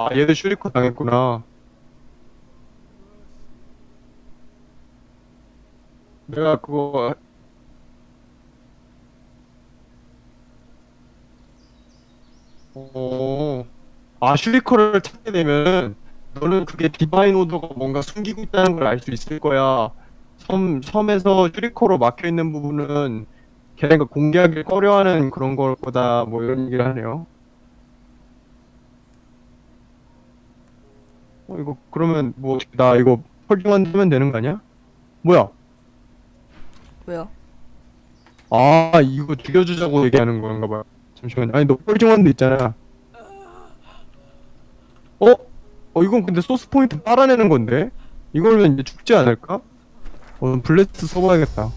아 얘도 슈리코 당했구나. 내가 그거 어, 아 슈리코를 찾게 되면 너는 그게 디바인 오더가 뭔가 숨기고 있다는 걸 알 수 있을 거야. 섬 섬에서 슈리코로 막혀 있는 부분은 걔네가 공개하기 꺼려하는 그런 걸 거다 뭐 이런 얘기를 하네요. 어 이거 그러면 뭐 나 이거 펄딩만 하면 되는 거 아니야? 뭐야? 왜요? 아 이거 죽여주자고 얘기하는 건가 봐요. 잠시만요. 아니 너 펄딩원도 있잖아. 어? 어 이건 근데 소스 포인트 빨아내는 건데? 이걸면 이제 죽지 않을까? 어 블레스 써봐야겠다.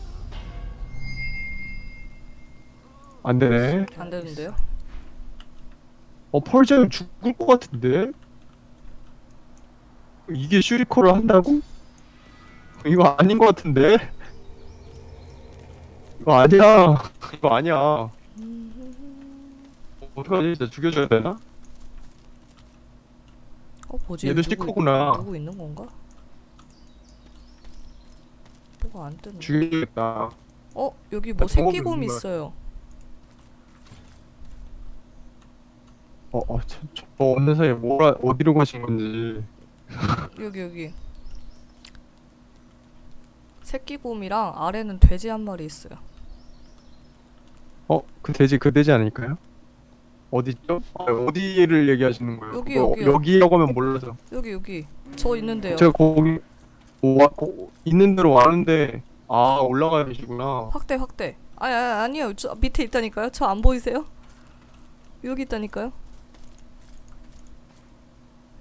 안 되네. 안 되는데요? 어 펄잼 죽을 것 같은데? 이게 슈리코를 한다고? 이거 아닌 것 같은데? 이거 아니야. 이거 아니야. 어, 어떡하지? 진짜 죽여줘야 되나? 어 뭐지? 얘도 시커구나. 누구 있는 건가? 뭐가 안 뜨네. 죽여야겠다. 어 여기 뭐 새끼곰. 있어요. 어, 어, 저, 저 어느 사이에 뭐라, 어디로 가신 건지. 여기 여기. 새끼곰이랑 아래는 돼지 한 마리 있어요. 어, 그 돼지, 그 돼지 아닐까요? 어디죠? 아, 어디를 얘기하시는 거예요? 여기, 그거 여기요. 여기라고 하면 몰라서. 여기 여기 저 있는데요. 제가 거기 오, 와, 거, 있는 대로 왔는데 아 올라가 계시구나. 확대 확대. 아니 아니 아니요. 저 밑에 있다니까요. 저 안 보이세요? 여기 있다니까요.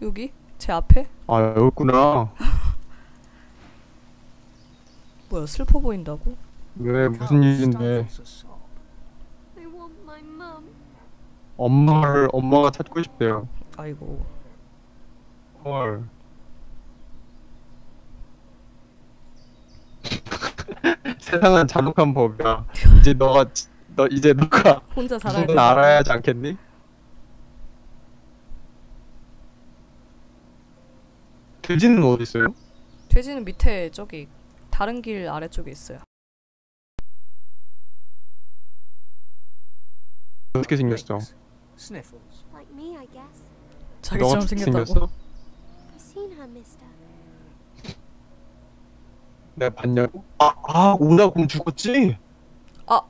여기 제 앞에 아 여기구나. 뭐야 슬퍼 보인다고? 왜 무슨 일인데. 엄마를 엄마가 찾고 싶대요. 아이고 헐. 세상은 잔혹한 법이야. 이제 너가 너 이제 너가 혼자 살아야 돼. 알아야 하지 않겠니? 돼지는 어디 있어요? 돼지는 밑에 저기 다른 길 아래쪽에 있어요. 어떻게 생겼어? Sniffles. Like me, I guess. 자기처럼 어떻게 생겼다고. 생겼어? I've seen her, mister. 내가 봤냐고? 아, 아 오다 곰 죽었지? 아.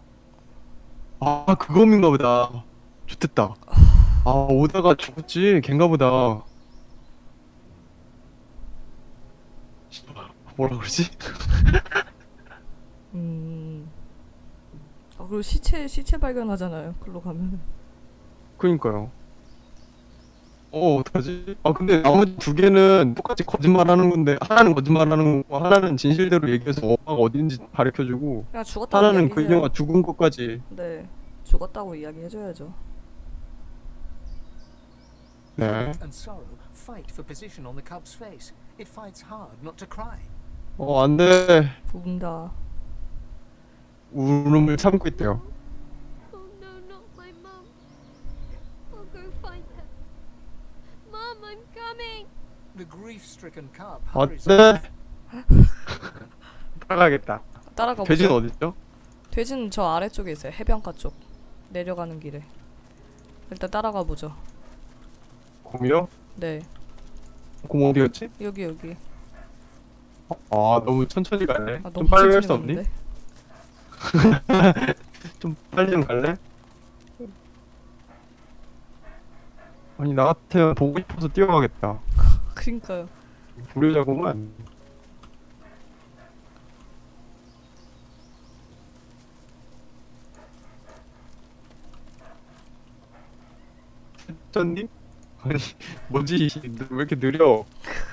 아 그거인가 보다. 좋됐다. 아 오다가 죽었지? 걘가 보다. 뭐라 그러지? 음. 아 그리고 시체 시체 발견하잖아요. 글로 가면. 그니까요. 어 어떡하지? 아 근데 나머지 두 개는 똑같이 거짓말하는 건데 하나는 거짓말하는 거고 하나는 진실대로 얘기해서 엄마가 어딘지 가르쳐주고 그냥 죽었다고 하나는 그 이야기해요. 인형아 죽은 것까지 네. 죽었다고 이야기해줘야죠. 네. and sorrow fight for position on the cub's face. It fights hard not to cry. 어 안돼 운다. 울음을 참고 있대요. Oh no, not my mum. I'll go find her. Mum, I'm coming. The grief-stricken cub 아, hurries 안돼 따라가겠다. 따라가 돼지는. 어디 있죠? 돼지는 저 아래쪽에 있어요. 해변가 쪽. 내려가는 길에. 일단 따라가 보죠. 곰이요? 네. 곰 어디였지? 여기 여기. 아 너무 천천히 가네. 아, 좀 빨리 갈 수 없니? 좀 빨리 좀 갈래? 아니 나 같으면 보고 싶어서 뛰어가겠다. 그러니까요. 불효자구만. 짠님? 아니 뭐지 왜 이렇게 느려?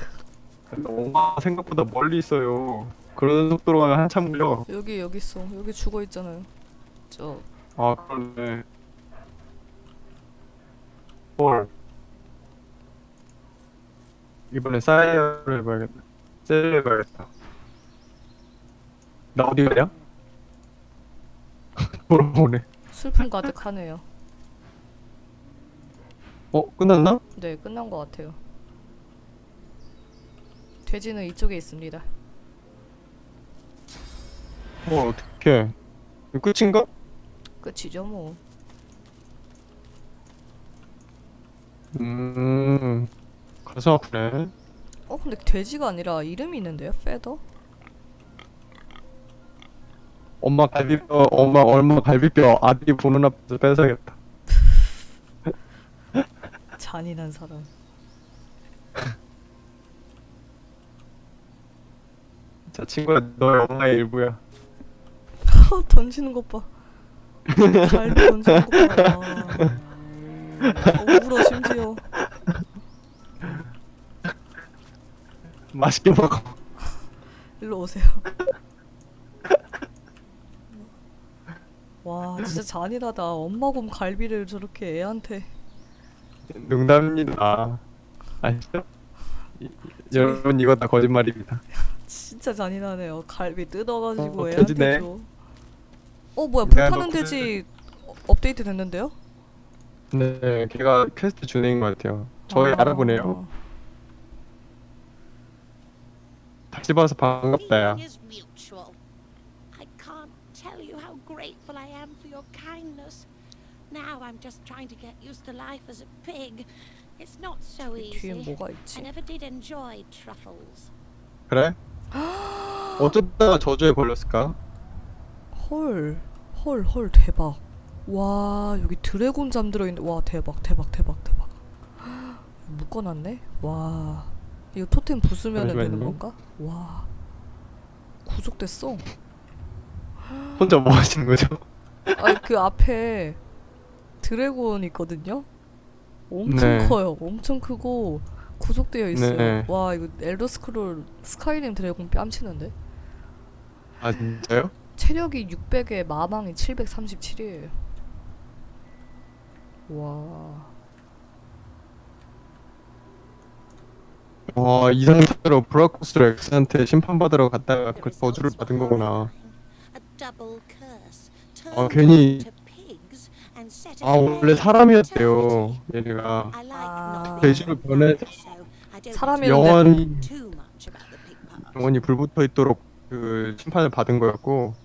엄마 생각보다 멀리 있어요. 그런 속도로 가면 한참 걸려. 여기 여기 있어. 여기 죽어 있잖아요. 저 아 그러네. 헐. 이번에 사이어를 해봐야겠다. 셀 해봐야겠다. 나 어디 가냐? 돌아오네. 슬픔 가득하네요. 어 끝났나? 네, 끝난 것 같아요. 돼지는 이쪽에 있습니다. 어 어떡해 이거 끝인가? 끝이죠 뭐. 음 가서 그래 어 근데 돼지가 아니라 이름이 있는데요? 페더? 엄마 갈비뼈 엄마 얼마 갈비뼈 아들이 보는 앞에서 뺏어야겠다 잔인한 사람. 자 친구야 너의 엄마의 일부야 던지는 것 봐. 갈비 던지는 것 봐. 어, 울어 심지어. 맛있게 먹어 일로 오세요. 와 진짜 잔인하다. 엄마 곰 갈비를 저렇게 애한테. 농담입니다 아시죠? 이- 여러분 이거 다 거짓말입니다 진짜 잔인하네요. 갈비 뜯어가지고 어, 애한테. 줘. 어 뭐야 불타는 너 돼지 어, 업데이트 됐는데요? 네 걔가 퀘스트 준행인 것 같아요 저희 아. 알아보네요 다시 봐서 반갑다 야 feeling is mutual. I can't tell you how grateful I am for your kindness. Now I'm just trying to get used to life as a pig. It's not so 뒤에 easy. 뭐가 I 있지? never did enjoy truffles. 그래? 어쩌다가 저주에 걸렸을까? 헐, 헐, 헐, 대박. 와, 여기 드래곤 잠들어 있는. 와, 대박, 대박, 대박, 대박. 묶어놨네. 와, 이거 토템 부수면 되는. 건가? 와, 구속됐어. 혼자 뭐 하시는 거죠? 아, 그 앞에 드래곤 있거든요. 엄청 네. 커요. 엄청 크고 구속되어 있어요. 네. 와, 이거 엘더 스크롤 스카이림 드래곤 뺨치는데. 아 진짜요? 체력이 600에 마망이 737이에요. 와. 와 이 상태로 브라코스로 엑스한테 심판받으러 갔다가 그 저주를 받은 거구나. 아 괜히 아 원래 사람이었대요. 얘네가 아. 돼지로 don't 사람이었는데- 영원히. 영원히 불붙어 있도록 그 심판을 받은 거였고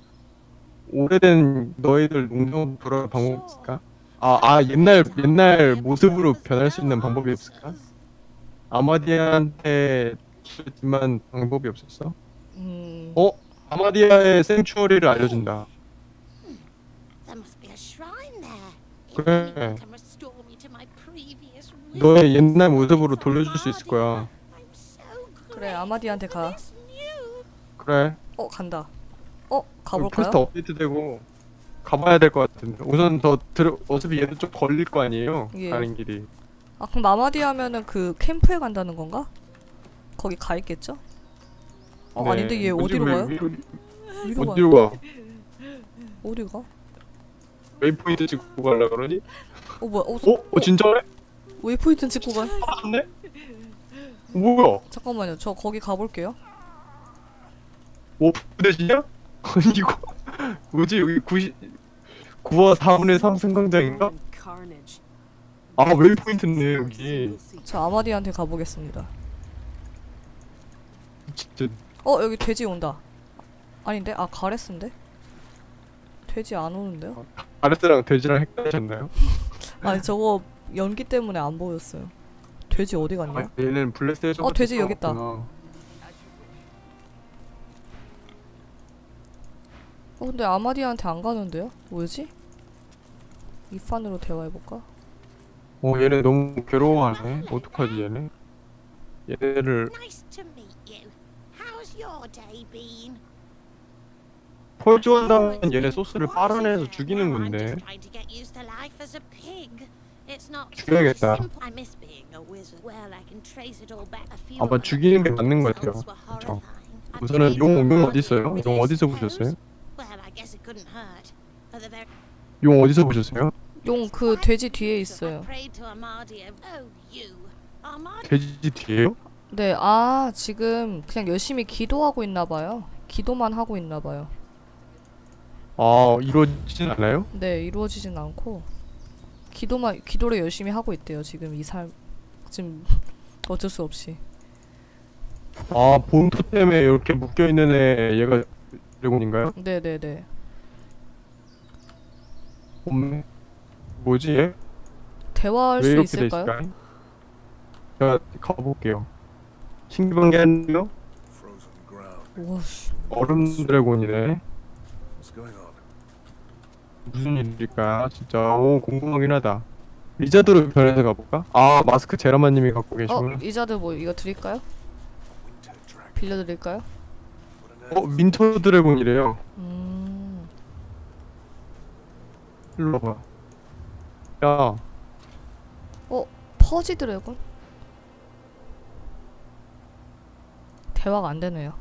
오래된 너희들 농장 돌아갈 방법 없을까? 아, 아 옛날 옛날 모습으로 변할 수 있는 방법이 없을까? 아마디아한테 주지만 방법이 없었어? 음. 어? 아마디아의 생추어리를 알려준다. 그래. 너의. 옛날 모습으로 돌려줄 수 있을 거야. 그래, 아마디한테 가. 그래. 어, 간다. 어, 가볼까요? 퀘스트 업데이트되고 가봐야 될 것 같은데. 우선 더 들어 어차피 얘도 좀 걸릴 거 아니에요. 예. 가는 길이. 아, 그럼 마마디 하면은 그 캠프에 간다는 건가? 거기 가 있겠죠? 어, 아닌데 얘 어디로 왜 가요? 위로, 가? 어디로 가? 어디 가? 웨이포인트 찍고 가려 그러니? 어, 뭐야? 어, 어? 어 진짜네? 웨이포인트 찍고 가. 맞네? 뭐야? 잠깐만요. 저 거기 가볼게요. 뭐 부대지냐? 아니 이거 뭐지 여기 90 9와 4분의 3 승강장인가? 아 웨이포인트네 여기 저 아마디한테 가보겠습니다. 진짜 어, 여기 돼지 온다. 아닌데? 아, 가레스인데? 돼지 안 오는데요? 아레스랑 돼지랑 헷갈리셨나요? 아니, 저거 연기 때문에 안 보였어요. 돼지 어디 갔냐? 아, 얘는 블레스에서 어, 돼지 여기 있다. 어 근데 아마디한테 안 가는데요? 뭐지? 이판으로 대화해볼까? 어 얘네 너무 괴로워하네 어떡하지 얘네 얘네를? 펄주한다면 얘네 소스를 빨아내서? 죽이는 건데 죽여야겠다. 아마 죽이는 게 맞는 것 같아요. 그쵸. 우선은 용, 용 어디 있어요? 용 어디서. 보셨어요? 용 어디서 보셨어요? 용 그 돼지 뒤에 있어요. Oh. 돼지 뒤에요? 네, 아 지금 그냥 열심히 기도하고 있나봐요. 기도만 하고 있나봐요. 아 이루어지진 않아요? 네, 이루어지진 않고 기도만 기도를 열심히 하고 있대요. 지금 이 삶 지금 어쩔 수 없이. 아 본토 때문에 이렇게 묶여 있는 애 얘가 드래곤인가요? 네네네. 없네. 뭐지 얘? 대화할 왜수 있을까요? 있을까? 제가 가볼게요. Frozen ground. 와씨. 얼음 드래곤이네. 무슨 일일까? 진짜 오 궁금하긴 하다. 리자드로 변해서 가볼까? 아 마스크 제라마님이 갖고 어 계시구나. 이자드 뭐 이거 드릴까요? 빌려드릴까요? 어 민터 드래곤이래요. 음. 일로 와봐. 야 퍼지 드래곤? 대화가 안 되네요.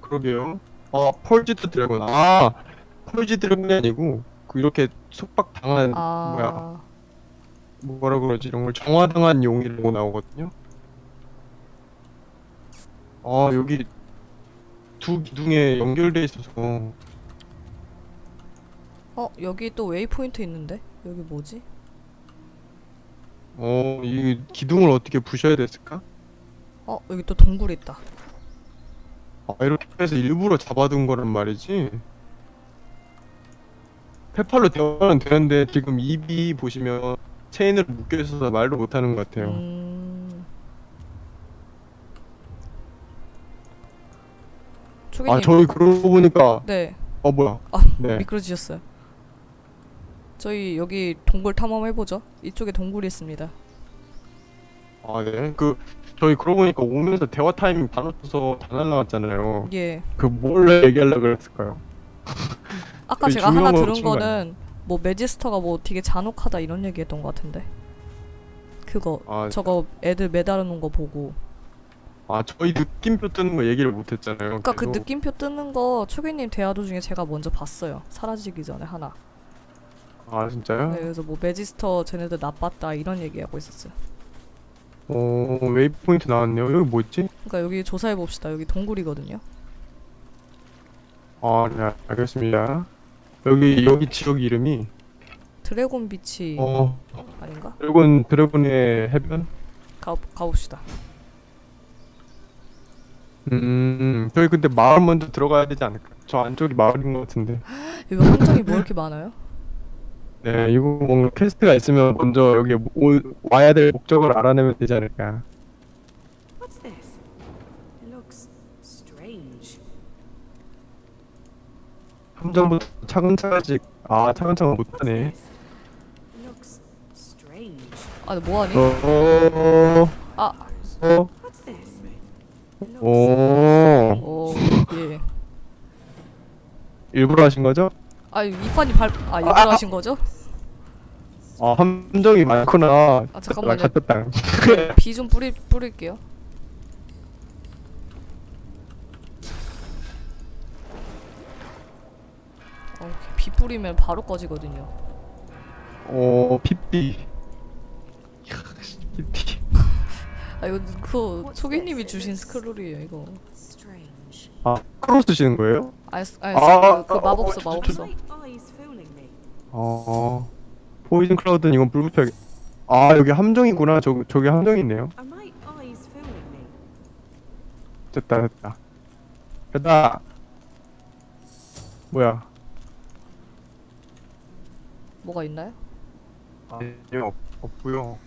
그러게요. 아 펄지드 드래곤. 아 펄지 드래곤이 아니고 그 이렇게 속박 당한 아. 뭐야 뭐라 그러지 이런 걸 정화당한 용이라고 나오거든요. 아 여기 두 기둥에 연결돼 있어서 어 여기 또 웨이포인트 있는데 여기 뭐지? 어 이 기둥을 어떻게 부셔야 됐을까? 어 여기 또 동굴 있다. 아 이렇게 해서 일부러 잡아둔 거란 말이지. 페팔로 대화는 되는데 지금 입이 보시면 체인으로 묶여 있어서 말도 못하는 것 같아요. 음. 초기님. 아 저희 그러고 보니까 네. 어 뭐야? 아 네. 미끄러지셨어요. 저희 여기 동굴 탐험 해보죠. 이쪽에 동굴이 있습니다. 아 네. 그 저희 그러고 보니까 오면서 대화 타이밍 다 놓쳐서 다 날라갔잖아요. 예. 그뭘 얘기하려 그랬을까요? 아까 제가 하나 들은 거 거는 뭐 매지스터가 뭐 되게 잔혹하다 이런 얘기 했던 것 같은데. 그거 아, 저거 애들 매달아 놓은 거 보고. 아 저희 느낌표 뜨는 거 얘기를 못 했잖아요. 그러니까 그 계속. 느낌표 뜨는 거 초기님 대화 도중에 제가 먼저 봤어요. 사라지기 전에 하나. 아 진짜요? 네, 그래서 뭐 매지스터 쟤네들 나빴다 이런 얘기하고 있었어요. 어 웨이포인트 나왔네요. 여기 뭐 있지? 그러니까 여기 조사해 봅시다. 여기 동굴이거든요. 아, 네, 알겠습니다. 여기 여기 지역 이름이 드래곤 비치 어 아닌가? 드래곤 드래곤의 해변? 가 가봅시다. 음, 저희 근데 마을 먼저 들어가야 되지 않을까? 저 안쪽이 마을인 것 같은데. 여기 함정이 뭐 이렇게 많아요? 네, 이거 뭔가 퀘스트가 있으면 먼저 여기 오, 와야 될 목적을 알아내면 되지 않을까? What's this? It looks strange. 함정부터 차근차근씩 아 차근차근 못하네. This? It looks strange. 아, 뭐하니? 어, 아, 어, What's this? It looks 오, 오, 예. 일부러 하신 거죠? 아, 이판이 발, 아, 일부러 하신 거죠? 아 함정이 많구나. 아, 잠깐만요. 갖다 땅. 비좀 뿌리, 뿌릴게요. 어, 비 뿌리면 바로 꺼지거든요. 어, 핏비. 핏비. 아, 이거 그 초기님이 주신 스크롤이에요, 이거. 아, 크로 쓰시는 거예요? 아, 스- 아, 아, 그, 그 아, 마법서, 어, me. 어, 포이즌 클라우드는 이건 불 붙여야겠. 아, 여기 함정이구나. 저 저기 함정이 있네요. 됐다, 됐다. 됐다. 뭐야? 뭐가 있나요? 아, 예, 없, 없고요.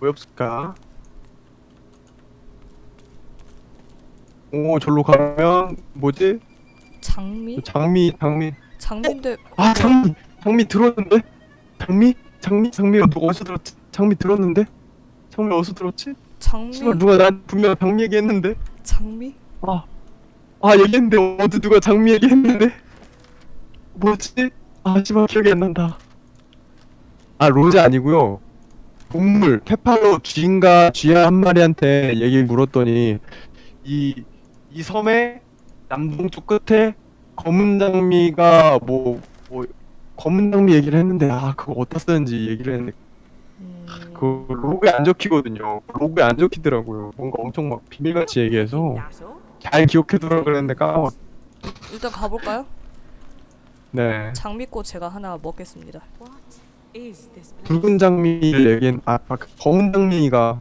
왜 없을까? 오, 절로 가면 뭐지? 장미? 장미, 장미. 장미인데, 아, 장미, 장미 들었는데? 장미, 장미, 장미 누가 어디서 들었지? 장미 들었는데? 장미 어디서 들었지? 장미? 씨발 누가 난 분명 장미 얘기했는데? 장미? 아, 아 얘기했는데 어디 누가 장미 얘기했는데? 뭐지? 아 씨발 기억이 안 난다. 아 로제 아니고요. 동물 페팔로 쥐인가 쥐야 한 마리한테 얘기 물었더니 이 이 섬의 남동쪽 끝에 검은 장미가 뭐, 뭐 검은 장미 얘기를 했는데 아 그거 어디다 쓰는지 얘기를 했는데 음, 그 로그에 안 적히거든요. 로그에 안 적히더라고요. 뭔가 엄청 막 비밀같이 얘기해서? 잘 기억해두라 그랬는데 까먹었. 일단 가볼까요? 네. 장미꽃 제가 하나 먹겠습니다. What is this place? 붉은 장미를 얘기한 아, 아, 그 검은 장미가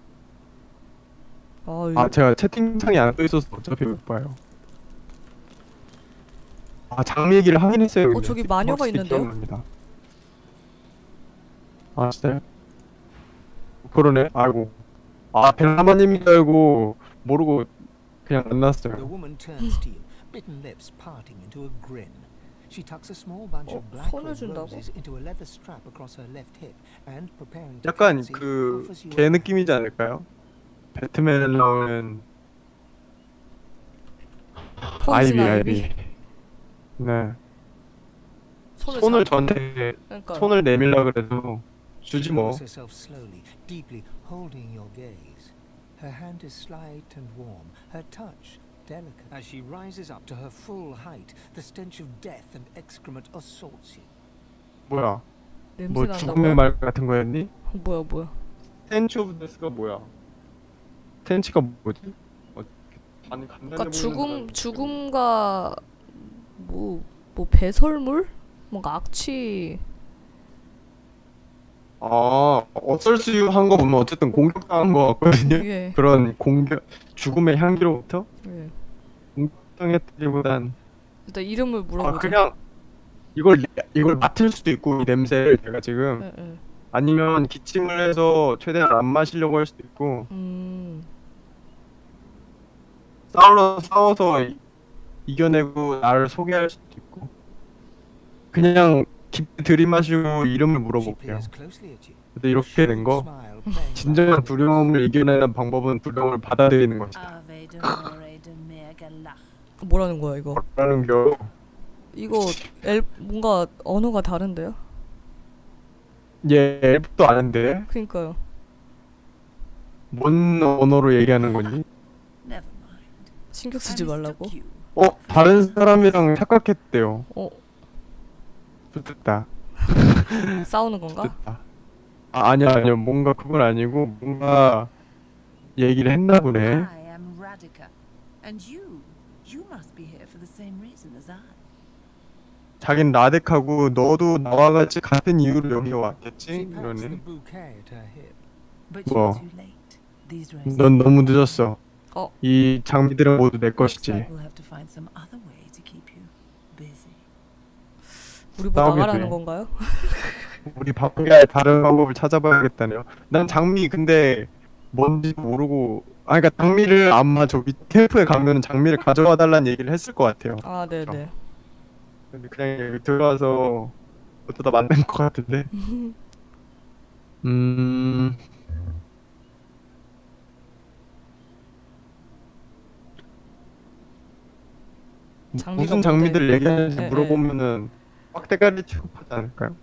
아, 아 제가 채팅창에 안떠 있어서 어차피 못 봐요. 아 장미 얘기를 하긴 했어요. 근데. 저기 마녀가 있는데요? 기억납니다. 아 진짜요? 그러네. 아이고. 아 벨라마님인 줄 알고 모르고 그냥 만났어요. She tucks a small bunch 어, of black 손을 red 준다고? roses into a leather strap across her left hip and preparing to 약간 curtsy, 그 offers you 개 a 느낌이지 않을까요? 배트맨에 나오는 아이비 아이비. 네. 손을, 손을 잡- 저한테 그러니까 손을 내밀라 그래도 주지 뭐. Her hand is slight and warm, her touch delicate. As she rises up to her full height, the stench of death and excrement assaults you. 뭐야? 냄새 뭐. 죽음의 말 같은 거였니? 뭐야 뭐야? 텐치 오브 데스가 뭐야? 텐치가 뭐지? 어, 그러니까 죽음 죽음과 뭐뭐 배설물? 뭔가 악취. 아 어설수한 거 보면 어쨌든 공격당한 거 같거든요. 예. 그런 공격 죽음의 향기로부터 예. 공격당했다기보단 일단 이름을 아 물어보죠. 그냥 이걸 이걸 맡을 수도 있고 이 냄새를 제가 지금 예, 예. 아니면 기침을 해서 최대한 안 마시려고 할 수도 있고 음. 싸우러 싸워서 이- 이겨내고 나를 소개할 수도 있고 그냥 깊게 들이마시고 이름을 물어볼게요. 근데 이렇게 된 거 진정한 두려움을 이겨내는 방법은 두려움을 받아들이는 것이다. Megalach. 뭐라는 거야 이거? 라는 겨 이거 엘 뭔가 언어가 다른데요? 예, 엘프도 아는데 그니까요. 뭔 언어로 얘기하는 거니? 신경 쓰지 말라고. 어, 다른 사람이랑 착각했대요. 어 좋겠다. 싸우는 건가? 좋겠다. 아, 아니야, 아니야. 뭔가 그건 아니고 뭔가 얘기를 했나 보네. I am Radica, and you, you must be here for the same reason as I. 자긴 라덱하고 너도 나와 같이 같은 이유로 여기 왔겠지? These roses. 넌 너무 늦었어. 어. 이 장미들은 모두 내 것이지. 우리 뭐 나가라는 돼. 건가요? 우리 바쁘게 할 다른 방법을 찾아봐야겠다네요. 난 장미 근데 뭔지 모르고 아 그러니까 장미를 아마 저기 캠프에 가면은 장미를 가져와 달라는 얘기를 했을 것 같아요. 아 네네. 근데 그냥 여기 들어와서 어쩌다 만난 것 같은데. 음. 장미가 무슨? 장미들 얘기하는지 예, 예. 물어보면은 빡대가리 취급하지 않을까요?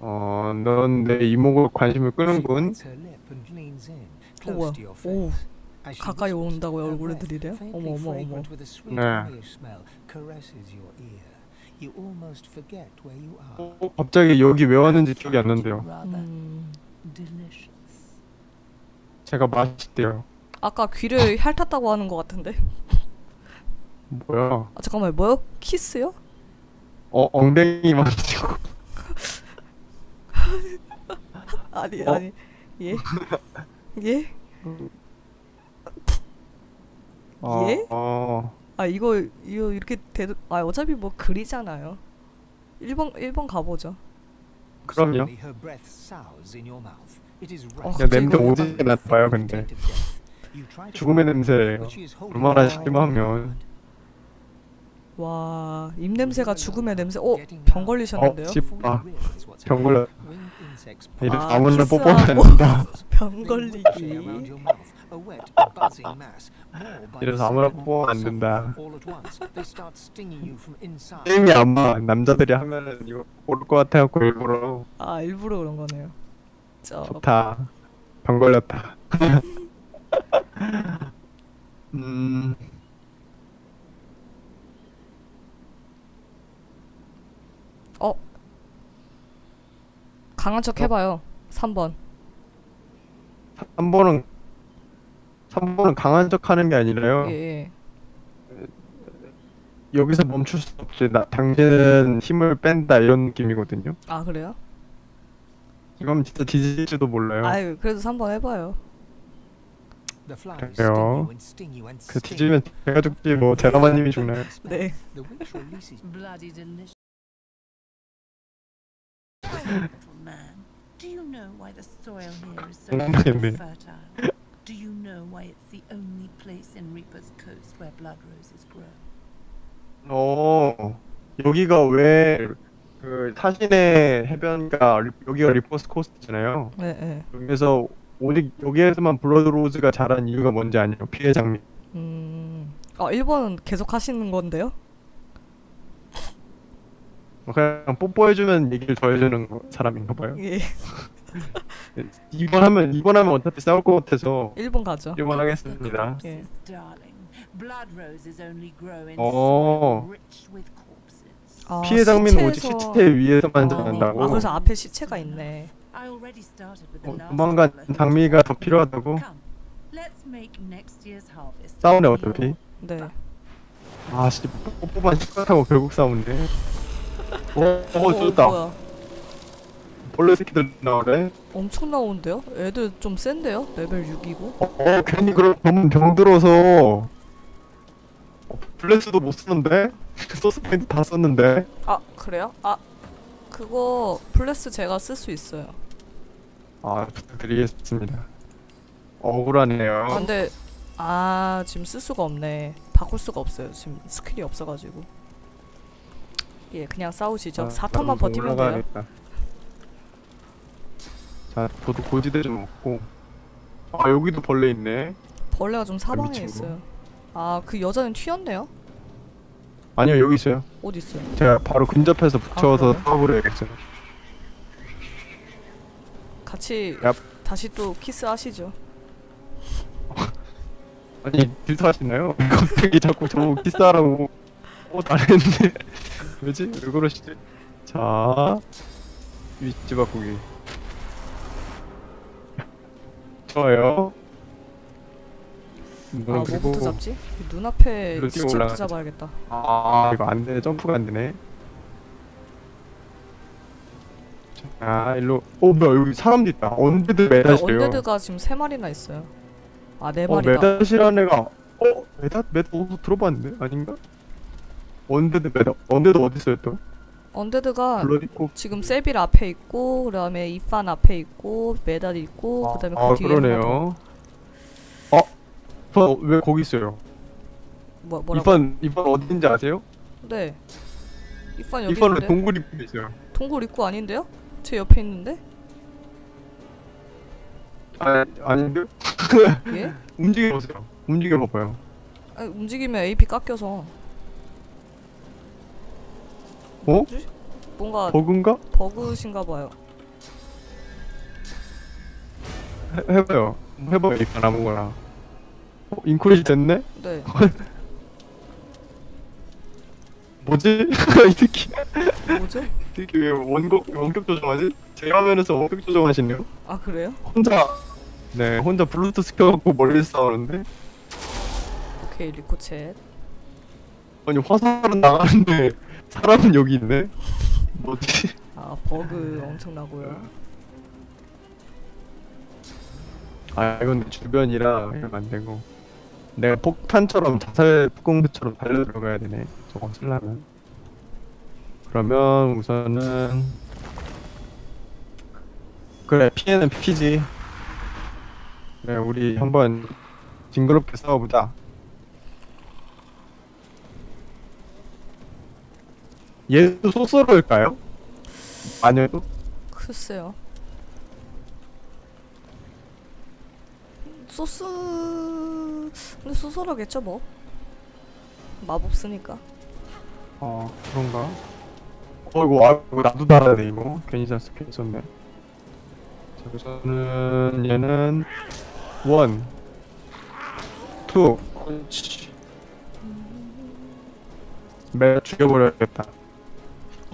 어, 넌 내 이목을 관심을 끄는군. 어 your 오 가까이 온다고요? her 얼굴에 faintly 어머, 어머, 어머. 네. You almost forget where you are. 어, 갑자기 여기 왜 왔는지 기억이 안 난대요. 음. delicious. 제가 맛있대요. 아까 귀를 핥았다고 하는 것 같은데. 뭐야? 아 잠깐만 뭐요? 키스요? 어, 엉덩이 만지고. 아니 어? 아니 예? 예? 어, 예? 어, 아 이거 이거 이렇게 돼도 아 어차피 뭐 글이잖아요. 1번 1번 가보죠. 그럼요. 어. 야, 냄새 오지게 나빠요, 근데. 죽음의 holding 얼마나 심하면. 와 입냄새가 죽음의 냄새. 어 병 걸리셨는데요? 어, 집- 아, 병 걸려. 아, 아무나. 뽀뽀하면 안 된다. 병 걸리기. 이래서 아무나. 뽀뽀하면 안 된다. 게임이 아마 남자들이 하면은 이거 모를 것 같아갖고 일부러 아 일부러 그런 거네요. 저 좋다. 병 걸렸다. 음, 어 강한 척 해봐요. 3번. 3번은 3번은 강한 척 하는 게 아니라요. 예, 예. 여기서 멈출 수 없지. 나 당신은 힘을 뺀다 이런 느낌이거든요. 아 그래요? 이건 진짜 뒤질지도 몰라요. 아유 그래도 3번 해봐요. 그래요. 그 뒤지면 제가 죽지 뭐 제라마님이 죽나요? 네. 엉망이네. Do you know why it's the only place in Reaper's Coast where blood roses grow? 어 여기가 왜그 사신의 해변가 리- 여기가 리포스 코스트잖아요. 네, 네. 여기서 오직 여기에서만 블러드 로즈가 자란 이유가 뭔지 아니에요? 피해 장미. 음. 아 1번은 계속 하시는 건데요? 그냥 뽀뽀해주면 얘기를 더 해주는 거- 사람인가 봐요. 예. 이번 하면 이번 하면 어차피 싸울 것 같아서 1번 가죠. 이번 하겠습니다. 예. 어. 아, 피해 장미는 오직 시체에서- 시체 위에서만 아, 자란다고. 아 그래서 앞에 시체가 있네. 어, 조만간 장미가 더 필요하다고. 싸우네 어차피. 네. 아씨 뽀뽀만 시끄럽고 결국. 어, 어, 어, 좋다. 벌레 새끼들 나오네. 엄청 나오는데요? 애들 좀 센데요? 레벨 6이고. 어, 어 괜히 그런 병, 병 들어서 어, 블레스도 못 쓰는데 소스 포인트 다 썼는데. 아 그래요? 아 그거 플래스 제가 쓸 수 있어요. 아 부탁드리겠습니다. 억울하네요. 아, 근데 아 지금 쓸 수가 없네. 바꿀 수가 없어요. 지금 스킬이 없어가지고. 예, 그냥 싸우시죠. 아, 4턴만 나도 버티면 돼요. 자, 저도 고지대 좀 먹고. 아 여기도 벌레 있네. 벌레가 좀 사방에 미친 거. 있어요. 아 그 여자는 튀었네요? 아니요 여기 있어요. 어디 있어요? 제가 바로 근접해서 붙여서 그래요? 싸워버려야겠어요. 같이 얍. 다시 또 키스하시죠. 아니 딜터 하시나요? 갑자기 자꾸 저보고 키스하라고 어 잘했는데 왜지? 왜 그러시지? 자 위치 바꾸기 좋아요 아 음, 뭐부터 잡지? 이 눈앞에 올라가자. 잡아야겠다. 아 이거 안 되네 점프가 안 되네 자 일로 어 뭐야 여기 사람도 있다 언데드 메다시래요 언데드가 지금 세 마리나 있어요. 아네어 마리다. 메다시라는 애가 어 메다 메다 어디서 들어봤는데 아닌가? 언데드 메다 언데드 어디 있어요 또? 언데드가 블러디 코 지금 세빌 앞에 있고 그다음에 이판 앞에 있고 메달 있고 그다음에 그아 뒤에 하나 더. 그러네요. 어? 이번 왜 거기 있어요? 뭐 뭐라고? 이번 이번 어딘지 아세요? 네. 이판 여기 있는데. 동굴 입구에 있어요. 동굴 입구 아닌데요? 제 옆에 있는데? 아 아닌데? 예? 움직여 보세요. 움직여 봐봐요. 아니, 움직이면 AP 깎여서 어? 뭔가 버그인가? 버그신가 봐요. 해, 해봐요. 해봐요. 이판 아무거나. 어, 인크리지 됐네? 네. 뭐지? 이 새끼. 뭐죠? 이 새끼 왜 원곡 원격 조정하지? 제 화면에서 원격 조정하시네요. 아 그래요? 혼자 네 혼자 블루투스 켜갖고 멀리 싸우는데 오케이 리코챗. 아니 화살은 나가는데 사람은 여기 있네. 뭐지? 아 버그 엄청나고요. 아 이건 내 주변이라 이러면 안 되고 내가 폭탄처럼 자살 폭공수처럼 달려 들어가야 되네. 저거 쓰려면. 그러면 우선은 그래 피해는 피지. 그래 우리 한번 징그럽게 싸워보자. 얘도 소스로일까요? 아니어도? 글쎄요. 소스 근데 소스라겠죠 뭐. 마법 쓰니까. 어 그런가? 어 이거 아 이거 나도 달아야 돼 이거 괜히 샀어 괜히 썼네 자 우선은 얘는 원 투, 그렇지 메다 죽여버려야겠다 어,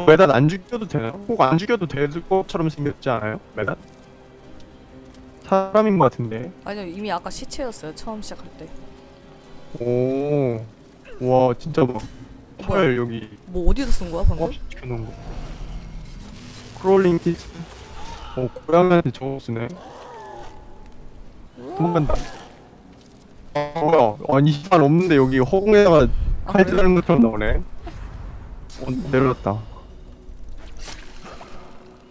메다 안 죽여도 되나? 꼭안 죽여도 될 것처럼 생겼지 않아요? 메다? 사람인 것 같은데. 아니요 이미 아까 시체였어요 처음 시작할 때. 오. 와 진짜 막. 털 여기 뭐 어디서 쓴 거야 방금? 어 시켜놓은 거. 크롤링 키스. 어 고양이한테 저거 쓰네. 도망간다. 아, 뭐야? 아니 시간 없는데 여기 허공에다가 아, 칼 그래요? 자는 것처럼 나오네. 어, 내려왔다.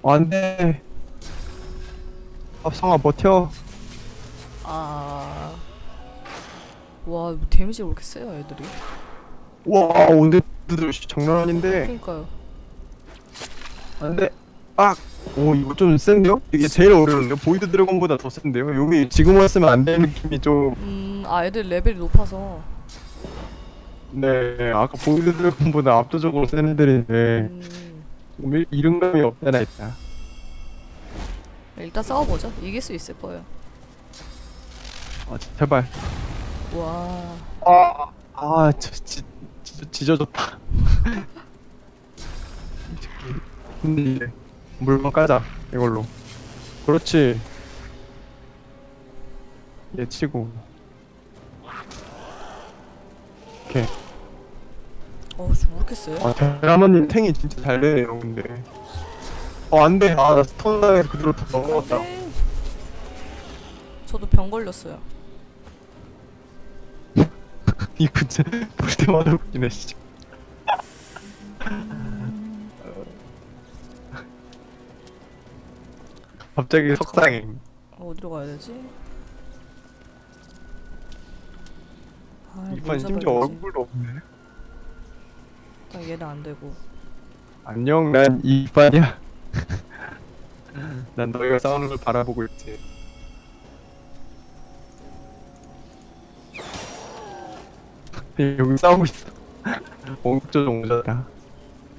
어, 안돼. 합성아 버텨. 아. 와, 뭐 데미지가 왜 이렇게 세요, 애들이? 와 오늘 들 장난 아닌데. 그러니까요. 안돼. 아. 오 이거 좀 센데요? 이게 제일 어려운데요? 보이드 드래곤보다 더 센데요? 여기 지금 왔으면 안 되는 느낌이 좀. 음, 아, 애들 레벨이 높아서. 네 아까 보이드 드래곤보다 압도적으로 센 애들인데 음, 좀 일- 이른감이 없잖아 있다. 일단 싸워보죠. 이길 수 있을 거예요. 아 제발. 와. 아, 아, 저, 지, 지, 지져졌다. 근데 이제 물건 까자 이걸로. 그렇지. 얘 치고. 오케이. 어, 좀 이렇게 세? 아, 대라마님 탱이 진짜 잘 되네요, 근데. 어, 안 돼. 아, 나 스턴 당해서 그대로 다 넘어갔다. 네. 저도 병 걸렸어요. 이거 진짜 볼 때마다 웃기네, 진짜. 갑자기 석상행. 어, 어디로 가야 되지? 아, 이판 뭘 심지어? 얼굴도 없네. 일단 얘는 안 되고. 안녕, 난 이판이야. 난 너희가 싸우는 걸 바라보고 있지. 여기 싸우고 있어. 오졌다.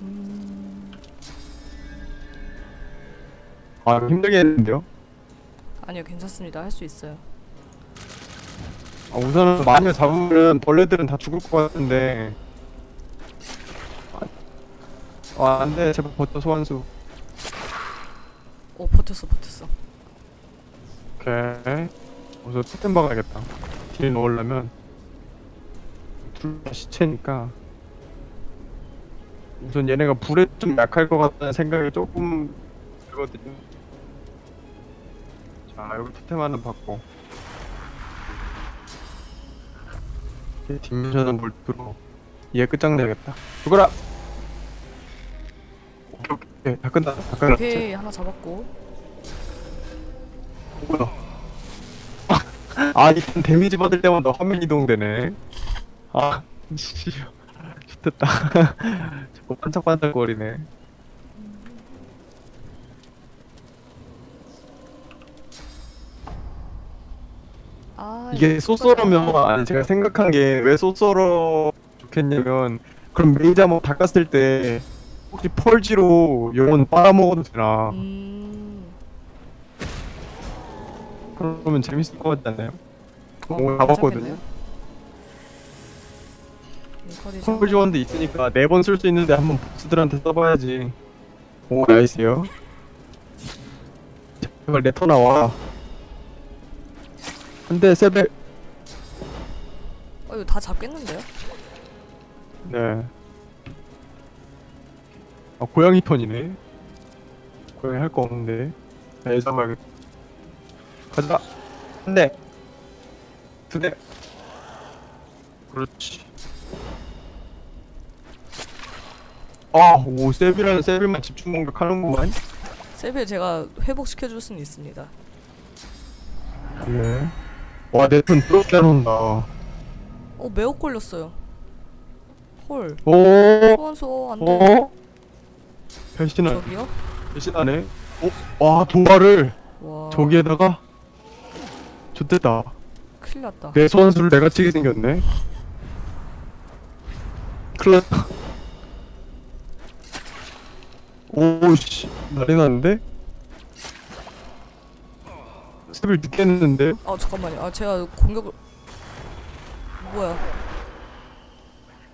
음, 아, 힘들게 했는데요? 아니요, 괜찮습니다. 할 수 있어요. 아, 우선은 마녀 잡으면 벌레들은 다 죽을 것 같은데. 아, 아, 안 돼. 제발 버텨, 소환수. 어, 버텼어, 버텼어. 오케이. 우선 토템 박아야겠다. 딜 넣으려면. 둘 다 시체니까. 우선 얘네가 불에 좀 약할 것 같다는 생각이 조금 들거든요. 자, 여기 토템 하나 받고. 이제 뒷면전은 물 들어. 얘 끝장내야겠다. 죽어라! 오케이, 오케이. 다 끝났다. 다 끝났지. 오케이, 하나 잡았고. 뭐야? 아, 일단 데미지 받을 때마다 화면 이동되네. 아, 씨. 좋됐다. 자꾸 반짝반짝거리네. 아, 이게 똑같아. 아니, 제가 생각한 게 왜 소서러 좋겠냐면, 그럼 메이저 뭐 닦았을 때, 혹시 펄지로 영혼 빨아먹어도 되나? 음, 그러면 재밌을 것 같지 않나요? 어, 오늘 가봤거든요. 괜찮겠네요. 인커리지 펄지 원도 있으니까 네 번 쓸 수 있는데 한 번 보스들한테 써봐야지. 오, 나이스요. 제발 레터 나와. 근데 세벨 어, 이거 다 잡겠는데요? 네. 아 고양이 턴이네. 고양이 할 거 없는데. 네, 잡아야겠다. 가자. 한 대. 두 대. 그렇지. 아, 오 세빌은 세빌만 집중 공격하는구만. 세빌 제가 회복시켜줄 수는 있습니다. 네. 와, 내턴 부럽게 놓는다. 어, 매혹 걸렸어요. 헐. 오, 소환수, 어, 안 돼. 어? 배신하, 저기요? 배신하네. 어, 와, 도발을. 와. 저기에다가 좋됐다 큰일 났다. 내 소환수를 내가 치게 생겼네 클났다 오씨 난리 났는데? 스빌 늦게 했는데? 아, 잠깐만요. 아, 제가 공격을. 뭐야.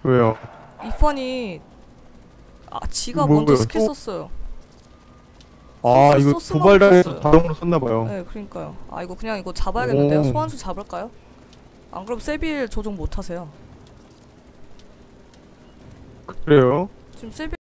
왜요? 이판이. 아, 지가 뭐, 먼저 뭐야? 스킬 또? 썼어요. 아 이거 도발당해서. 자동으로 썼나봐요 네, 그러니까요. 아 이거 그냥 이거 잡아야겠는데요. 오. 소환수 잡을까요? 안 그럼 세빌 조종 못 하세요. 그래요? 지금 세빌